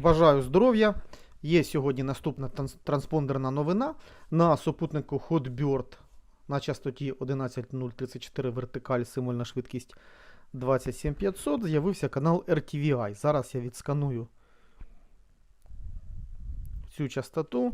Бажаю здоров'я. Є сьогодні наступна транспондерна новина. На супутнику Hotbird на частоті 11034 вертикаль символьна швидкість 27500 з'явився канал RTVI. Зараз я відсканую цю частоту.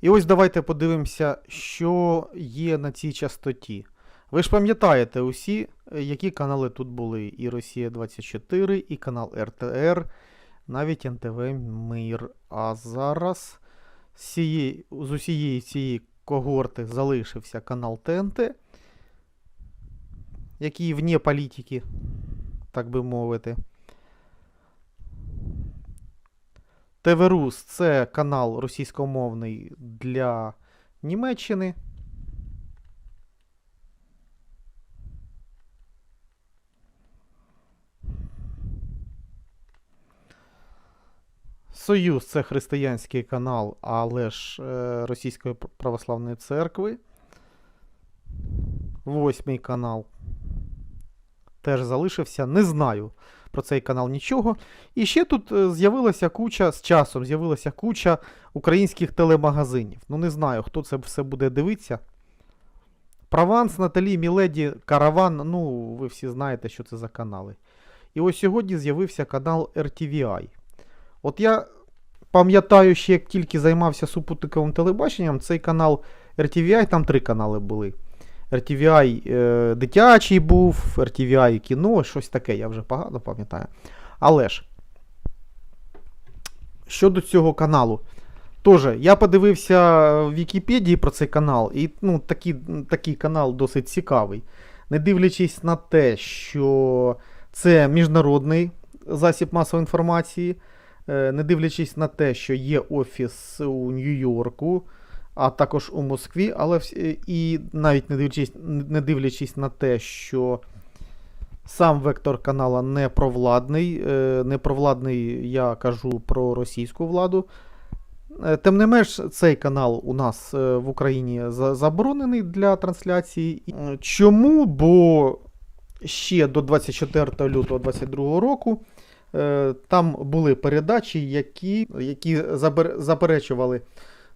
І ось давайте подивимося, що є на цій частоті. Ви ж пам'ятаєте усі, е, які канали тут були. І Росія 24, і канал РТР, навіть НТВ Мир. А зараз з, усієї цієї когорти залишився канал ТНТ, який вне політики, так би мовити. ТВ-Рус це канал російськомовний для Німеччини. Союз це християнський канал, але ж е, Російської православної церкви. Восьмий канал теж залишився. Не знаю про цей канал нічого. І ще тут е, з'явилася куча з часом, з'явилася куча українських телемагазинів. Ну, не знаю, хто це все буде дивитися. Прованс, Наталі, Міледі, Караван. Ну, ви всі знаєте, що це за канали. І ось сьогодні з'явився канал RTVI. От я пам'ятаю, ще як тільки займався супутниковим телебаченням, цей канал RTVI, там три канали були. RTVI е, дитячий був, RTVI кіно, щось таке, я вже погано пам'ятаю. Але ж, щодо цього каналу, теж я подивився в Вікіпедії про цей канал, і ну, такий, такий канал досить цікавий. Не дивлячись на те, що це міжнародний засіб масової інформації, не дивлячись на те, що є офіс у Нью-Йорку, а також у Москві, але е, і навіть не дивлячись, не дивлячись на те, що сам вектор канала не провладний, е, не провладний, я кажу про російську владу. Е, Тим не менш, цей канал у нас е, в Україні заборонений для трансляції. Е, Чому? Бо ще до 24 лютого 2022 року е, там були передачі, які, які заперечували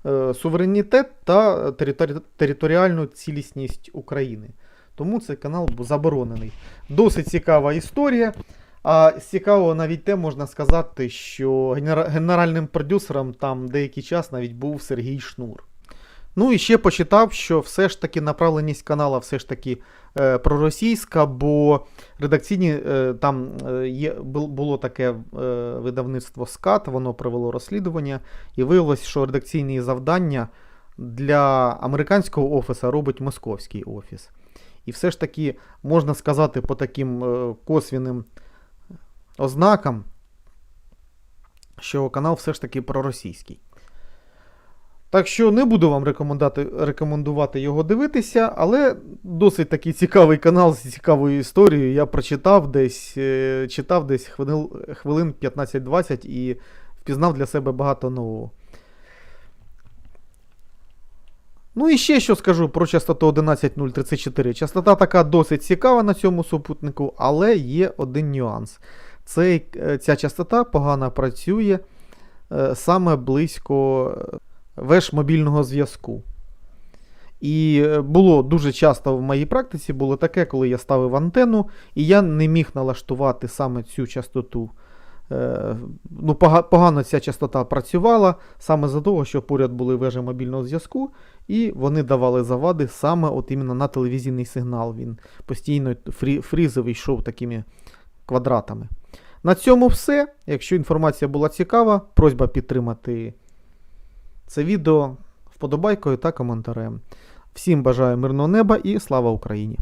е, суверенітет та територіальну цілісність України. Тому цей канал був заборонений. Досить цікава історія. А з цікавого навіть те можна сказати, що генеральним продюсером там деякий час навіть був Сергій Шнур. Ну і ще почитав, що все ж таки направленість канала все ж таки е, проросійська, бо редакційні е, там е, є, було таке е, видавництво СКАТ, воно провело розслідування, і виявилось, що редакційні завдання для американського офісу робить московський офіс. І все ж таки можна сказати по таким е, косвіним ознакам, що канал все ж таки проросійський. Так що не буду вам рекомендувати, його дивитися, але досить такий цікавий канал з цікавою історією. Я прочитав десь, е, читав десь хвилин, хвилин 15-20 і впізнав для себе багато нового. Ну і ще що скажу про частоту 11034. Частота така досить цікава на цьому супутнику, але є один нюанс. Цей, е, ця частота погано працює е, саме близько веж мобільного зв'язку. І е, було дуже часто в моїй практиці було таке, коли я ставив антенну, і я не міг налаштувати саме цю частоту. Е, Ну, погано ця частота працювала саме за того, що поряд були вежі мобільного зв'язку, і вони давали завади саме от іменно на телевізійний сигнал. Він постійно фрі, фрізовий йшов такими квадратами. На цьому все. Якщо інформація була цікава, просьба підтримати це відео вподобайкою та коментарем. Всім бажаю мирного неба і слава Україні!